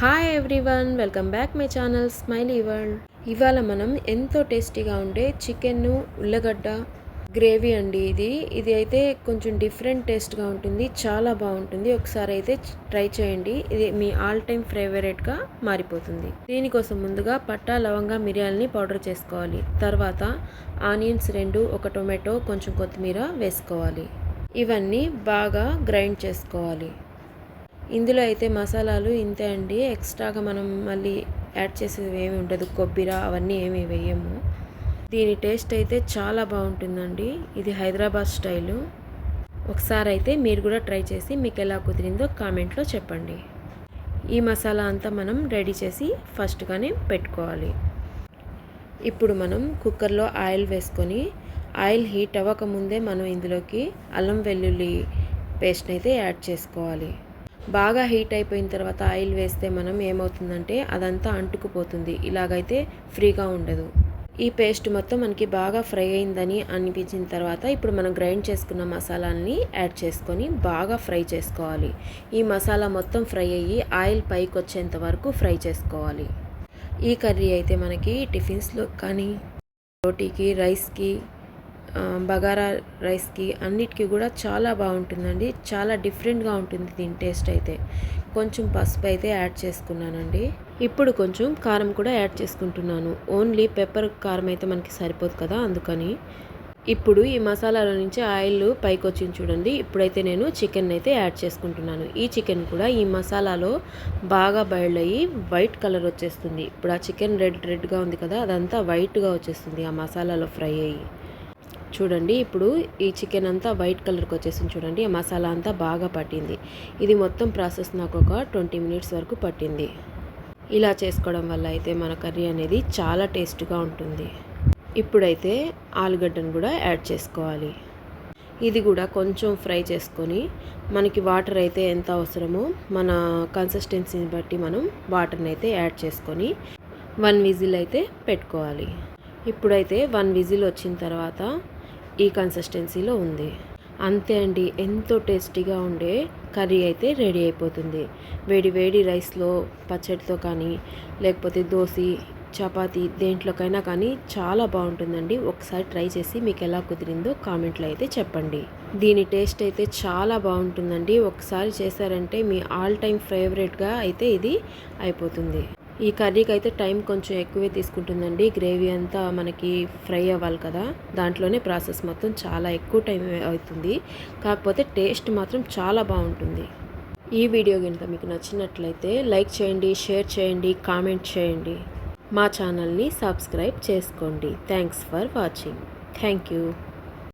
Hi everyone welcome back my channel smiley world ఇవాళ మనం ఎంతో టేస్టీగా ఉండే చికెన్ ఉల్లగడ్డ గ్రేవీ అండి ఇది. ఇది అయితే కొంచెం డిఫరెంట్ టేస్ట్గా ఉంటుంది చాలా బాగుంటుంది. ఒకసారి అయితే ట్రై చేయండి. ఇది మీ ఆల్ టైమ్ ఫేవరెట్గా మారిపోతుంది. దీనికోసం ముందుగా పట్టా లవంగా మిరియాలని పౌడర్ చేసుకోవాలి. తర్వాత ఆనియన్స్ రెండు ఒక టొమాటో కొంచెం కొత్తిమీర వేసుకోవాలి. ఇవన్నీ బాగా గ్రైండ్ చేసుకోవాలి. ఇందులో అయితే మసాలాలు ఇంతే అండి. ఎక్స్ట్రాగా మనం మళ్ళీ యాడ్ చేసేది ఏమి ఉండదు. కొబ్బరి అవన్నీ ఏమి వేయము. దీని టేస్ట్ అయితే చాలా బాగుంటుందండి. ఇది హైదరాబాద్ స్టైలు. ఒకసారి అయితే మీరు కూడా ట్రై చేసి మీకు ఎలా కుదిరిందో కామెంట్లో చెప్పండి. ఈ మసాలా అంతా మనం రెడీ చేసి ఫస్ట్గానే పెట్టుకోవాలి. ఇప్పుడు మనం కుక్కర్లో ఆయిల్ వేసుకొని ఆయిల్ హీట్ అవ్వకముందే మనం ఇందులోకి అల్లం వెల్లుల్లి పేస్ట్ని అయితే యాడ్ చేసుకోవాలి. బాగా హీట్ అయిపోయిన తర్వాత ఆయిల్ వేస్తే మనం ఏమవుతుందంటే అదంతా అంటుకుపోతుంది. ఇలాగైతే ఫ్రీగా ఉండదు. ఈ పేస్ట్ మొత్తం మనకి బాగా ఫ్రై అయిందని అనిపించిన తర్వాత ఇప్పుడు మనం గ్రైండ్ చేసుకున్న మసాలాని యాడ్ చేసుకొని బాగా ఫ్రై చేసుకోవాలి. ఈ మసాలా మొత్తం ఫ్రై అయ్యి ఆయిల్ పైకి వచ్చేంత వరకు ఫ్రై చేసుకోవాలి. ఈ కర్రీ అయితే మనకి టిఫిన్స్లో కానీ రోటీకి రైస్కి బగారా రైస్కి అన్నిటికీ కూడా చాలా బాగుంటుందండి. చాలా డిఫరెంట్గా ఉంటుంది దీని టేస్ట్ అయితే. కొంచెం పసుపు అయితే యాడ్ చేసుకున్నానండి. ఇప్పుడు కొంచెం కారం కూడా యాడ్ చేసుకుంటున్నాను. ఓన్లీ పెప్పర్ కారం అయితే మనకి సరిపోదు కదా అందుకని. ఇప్పుడు ఈ మసాలాలో నుంచి ఆయిల్ పైకి వచ్చింది చూడండి. ఇప్పుడైతే నేను చికెన్ అయితే యాడ్ చేసుకుంటున్నాను. ఈ చికెన్ కూడా ఈ మసాలాలో బాగా బాయిల్డ్ అయ్యి వైట్ కలర్ వచ్చేస్తుంది. ఇప్పుడు ఆ చికెన్ రెడ్ రెడ్గా ఉంది కదా అదంతా వైట్గా వచ్చేస్తుంది ఆ మసాలాలో ఫ్రై అయ్యి. చూడండి ఇప్పుడు ఈ చికెన్ అంతా వైట్ కలర్కి వచ్చేసింది చూడండి ఆ మసాలా అంతా బాగా పట్టింది. ఇది మొత్తం ప్రాసెస్ నాకు ఒక ట్వంటీ మినిట్స్ వరకు పట్టింది. ఇలా చేసుకోవడం వల్ల అయితే మన కర్రీ అనేది చాలా టేస్ట్గా ఉంటుంది. ఇప్పుడైతే ఆలుగడ్డను కూడా యాడ్ చేసుకోవాలి. ఇది కూడా కొంచెం ఫ్రై చేసుకొని మనకి వాటర్ అయితే ఎంత అవసరమో మన కన్సిస్టెన్సీని బట్టి మనం వాటర్ని అయితే యాడ్ చేసుకొని వన్ విజిల్ అయితే పెట్టుకోవాలి. ఇప్పుడైతే వన్ విజిల్ వచ్చిన తర్వాత ఈ కన్సిస్టెన్సీలో ఉంది. అంతే అండి ఎంతో టేస్టీగా ఉండే కర్రీ అయితే రెడీ అయిపోతుంది. వేడి వేడి రైస్లో పచ్చడితో కానీ లేకపోతే దోశ చపాతి దేంట్లోకైనా కానీ చాలా బాగుంటుందండి. ఒకసారి ట్రై చేసి మీకు ఎలా కుదిరిందో కామెంట్లో అయితే చెప్పండి. దీని టేస్ట్ అయితే చాలా బాగుంటుందండి. ఒకసారి చేశారంటే మీ ఆల్ టైమ్ ఫేవరెట్గా అయితే ఇది అయిపోతుంది. ఈ కర్రీకి అయితే టైం కొంచెం ఎక్కువే తీసుకుంటుందండి. గ్రేవీ అంతా మనకి ఫ్రై అవ్వాలి కదా. దాంట్లోనే ప్రాసెస్ మొత్తం చాలా ఎక్కువ టైం అవుతుంది. కాకపోతే టేస్ట్ మాత్రం చాలా బాగుంటుంది. ఈ వీడియో కనుక మీకు నచ్చినట్లయితే లైక్ చేయండి షేర్ చేయండి కామెంట్ చేయండి. మా ఛానల్ని సబ్స్క్రైబ్ చేసుకోండి. Thanks for watching. Thank you.